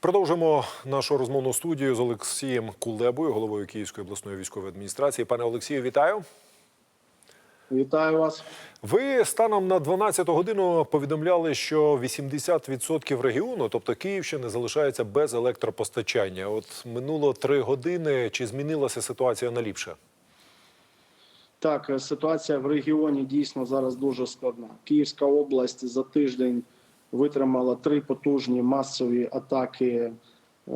Продовжимо нашу розмовну студію з Олексієм Кулебою, головою Київської обласної військової адміністрації. Пане Олексію, вітаю. Вітаю вас. Ви станом на 12 годину повідомляли, що 80% регіону, тобто Київщини, залишається без електропостачання. От минуло три години. Чи змінилася ситуація на ліпше? Так, ситуація в регіоні дійсно зараз дуже складна. Київська область за тиждень витримала три потужні масові атаки е,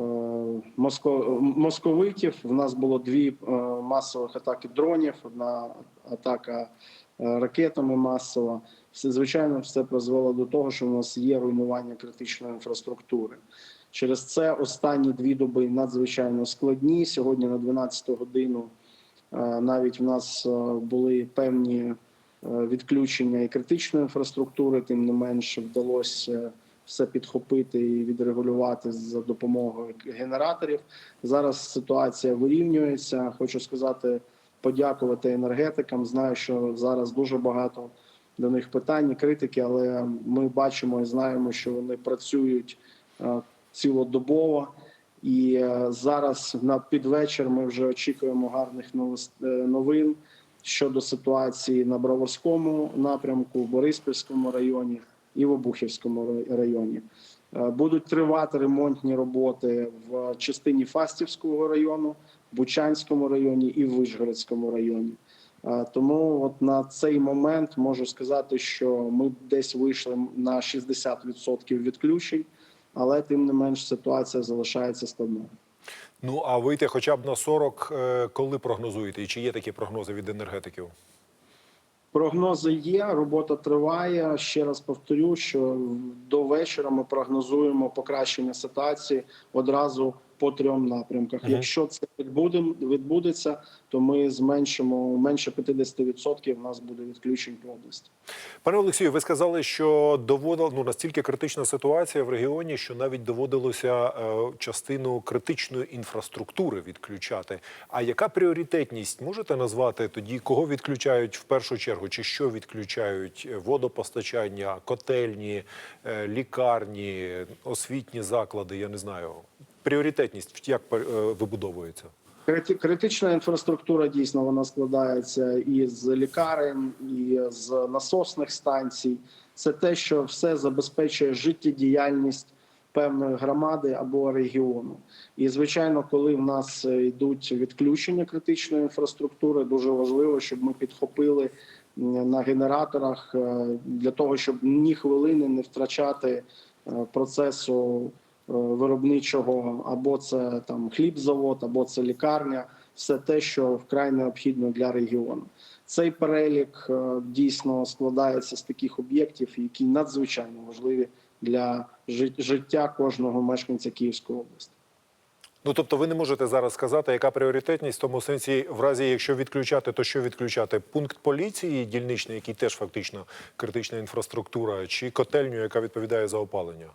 моско- московитів. В нас було дві е, масових атаки дронів, одна атака е, ракетами масова. Все звичайно, все призвело до того, що в нас є руйнування критичної інфраструктури. Через це останні дві доби надзвичайно складні. Сьогодні на 12 годину. Навіть в нас були певні відключення і критичної інфраструктури, тим не менше вдалося все підхопити і відрегулювати за допомогою генераторів. Зараз ситуація вирівнюється. Хочу сказати, подякувати енергетикам. Знаю, що зараз дуже багато до них питань, і критики, але ми бачимо і знаємо, що вони працюють е, цілодобово. І е, зараз на підвечір ми вже очікуємо гарних е, новин щодо ситуації на Броварському напрямку, Бориспільському районі і в Обухівському районі. Е, Будуть тривати ремонтні роботи в частині Фастівського району, Бучанському районі і в Вишгородському районі. Е, Тому от на цей момент можу сказати, що ми десь вийшли на 60% відключень, але тим не менш ситуація залишається складною. Ну а вийти хоча б на 40, е, коли прогнозуєте? І чи є такі прогнози від енергетиків? Прогнози є, робота триває. Ще раз повторю, що до вечора ми прогнозуємо покращення ситуації одразу по трьом напрямках. Мгм. Якщо це відбуде, відбудеться, то ми зменшимо менше 50% У нас буде відключень по області. Пане Олексію, ви сказали, що доводила ну настільки критична ситуація в регіоні, що навіть доводилося е, частину критичної інфраструктури відключати. А яка пріоритетність можете назвати тоді, кого відключають в першу чергу? Чи що відключають Е, водопостачання, котельні, е, лікарні, освітні заклади? Я не знаю. Пріоритетність як е, вибудовується? Критична інфраструктура дійсно вона складається із лікарень, і з насосних станцій. Це те, що все забезпечує життєдіяльність певної громади або регіону. І звичайно, коли в нас йдуть відключення критичної інфраструктури, дуже важливо, щоб ми підхопили на генераторах е, для того, щоб ні хвилини не втрачати е, процесу виробничого, або це там хлібзавод, або це лікарня, все те, що вкрай необхідно для регіону. Цей перелік е, дійсно складається з таких об'єктів, які надзвичайно важливі для життя кожного мешканця Київської області. Ну тобто, ви не можете зараз сказати, яка пріоритетність тому сенсі, в разі, якщо відключати, то що відключати? Пункт поліції дільничний, який теж фактично критична інфраструктура, чи котельню, яка відповідає за опалення?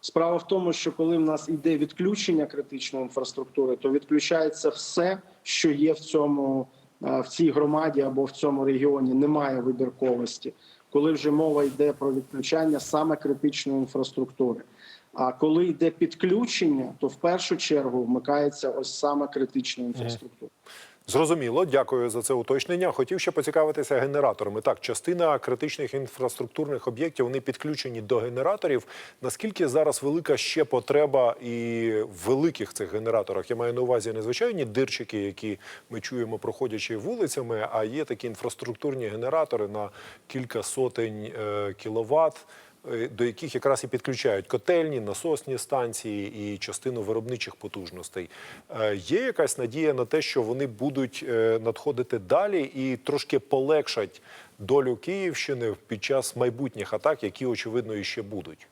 Справа в тому, що коли в нас йде відключення критичної інфраструктури, то відключається все, що є в цьому е, в цій громаді або в цьому регіоні. Немає вибірковості. Коли вже мова йде про відключання саме критичної інфраструктури. А коли йде підключення, то в першу чергу вмикається ось саме критична інфраструктура. Зрозуміло, дякую за це уточнення. Хотів ще поцікавитися генераторами. Так, частина критичних інфраструктурних об'єктів вони підключені до генераторів. Наскільки зараз велика ще потреба і в великих цих генераторах? Я маю на увазі не звичайні дирчики, які ми чуємо, проходячи вулицями, а є такі інфраструктурні генератори на кілька сотень е, кіловат. Е, До яких якраз і підключають котельні, насосні станції і частину виробничих потужностей. Е, Є якась надія на те, що вони будуть е, надходити далі і трошки полегшать долю Київщини під час майбутніх атак, які очевидно і ще будуть.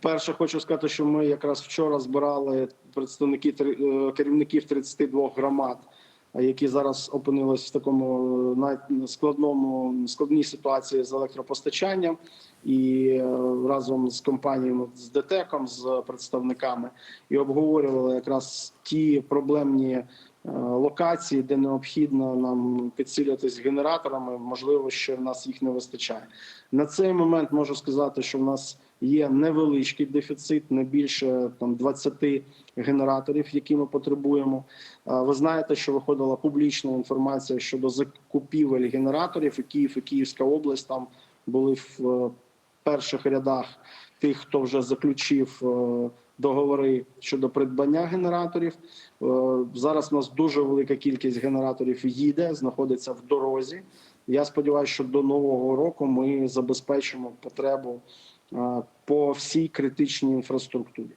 Перше, хочу сказати, що ми якраз вчора збирали представники керівників 32 громад, які зараз опинились в такому складному складній ситуації з електропостачанням, і е, разом з компаніями з ДТЕКом, з представниками, і обговорювали якраз ті проблемні. е, Локації, де необхідно нам підсилюватись генераторами, можливо, що в нас їх не вистачає. На цей момент можу сказати, що в нас є невеличкий дефіцит, не більше там 20 генераторів, які ми потребуємо. Ви знаєте, що виходила публічна інформація щодо закупівель генераторів, і Київ і Київська область там були в е, перших рядах тих, хто вже заключив е, договори щодо придбання генераторів. Е, Зараз у нас дуже велика кількість генераторів їде, знаходиться в дорозі. Я сподіваюся, що до нового року ми забезпечимо потребу е, по всій критичній інфраструктурі.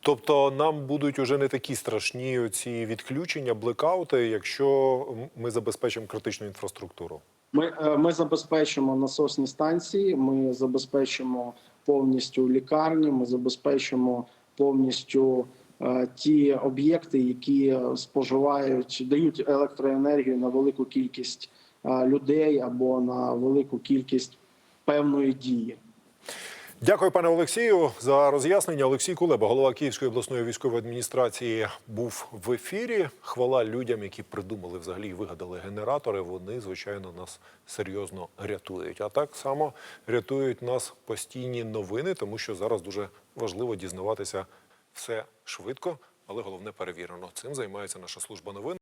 Тобто нам будуть уже не такі страшні ці відключення, блекаути, якщо ми забезпечимо критичну інфраструктуру. Ми, е, ми забезпечимо насосні станції, ми забезпечимо повністю лікарні, ми забезпечимо повністю е, ті об'єкти, які споживають, дають електроенергію на велику кількість е, людей або на велику кількість певної дії. Дякую, пане Олексію, за роз'яснення. Олексій Кулеба, голова Київської обласної військової адміністрації, був в ефірі. Хвала людям, які придумали взагалі і вигадали генератори. Вони, звичайно, нас серйозно рятують. А так само рятують нас постійні новини, тому що зараз дуже важливо дізнаватися все швидко, але головне перевірено. Цим займається наша служба новин.